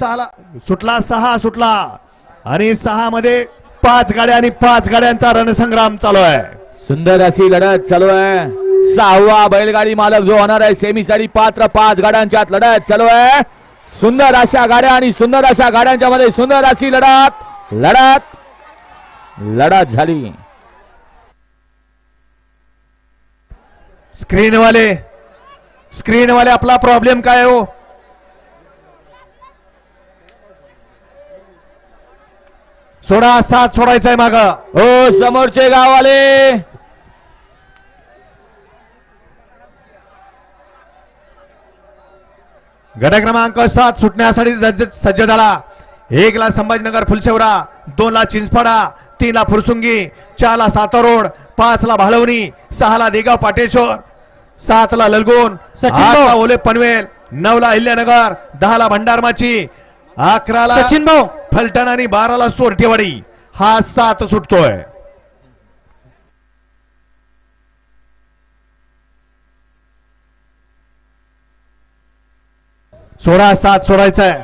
सहाला. सुटला सहा सुटला. आणि सहा मध्ये पाच गाड्या आणि पाच गाड्यांचा रणसंग्राम चालू आहे. सुंदर अशी लढत चालू आहे. सहावा बैलगाडी मालक जो होणार आहे सेमी साठी पात्र पाच गाड्यांच्यात लढत चालू आहे. सुंदर अशा गाड्या आणि सुंदर अशा गाड्यांच्या मध्ये सुंदर अशी लढत लढत लढत झाली. स्क्रीनवाले स्क्रीनवाले आपला प्रॉब्लेम काय हो? सोडा सात सोडायचा आहे माग. हो समोरचे गाववाले. गट क्रमांक सात सुटण्यासाठी सज्ज सज्ज झाला. एक ला संभाजीनगर फुलशेवरा दोन ला चिंचपाडा तीन ला फुरसुंगी चार ला सातारोड पाच ला भाळवणी सहा ला देगाव पाटेश्वर सात ला ललगोन. ओले पनवेल नऊ ला अहिल्यानगर दहा ला भंडारमाची अकरा ला सचिन भाऊ. फलटण आणि बारा ला सोरठेवाडी. हा सात सुटतोय. सोळा सात सोडायचा आहे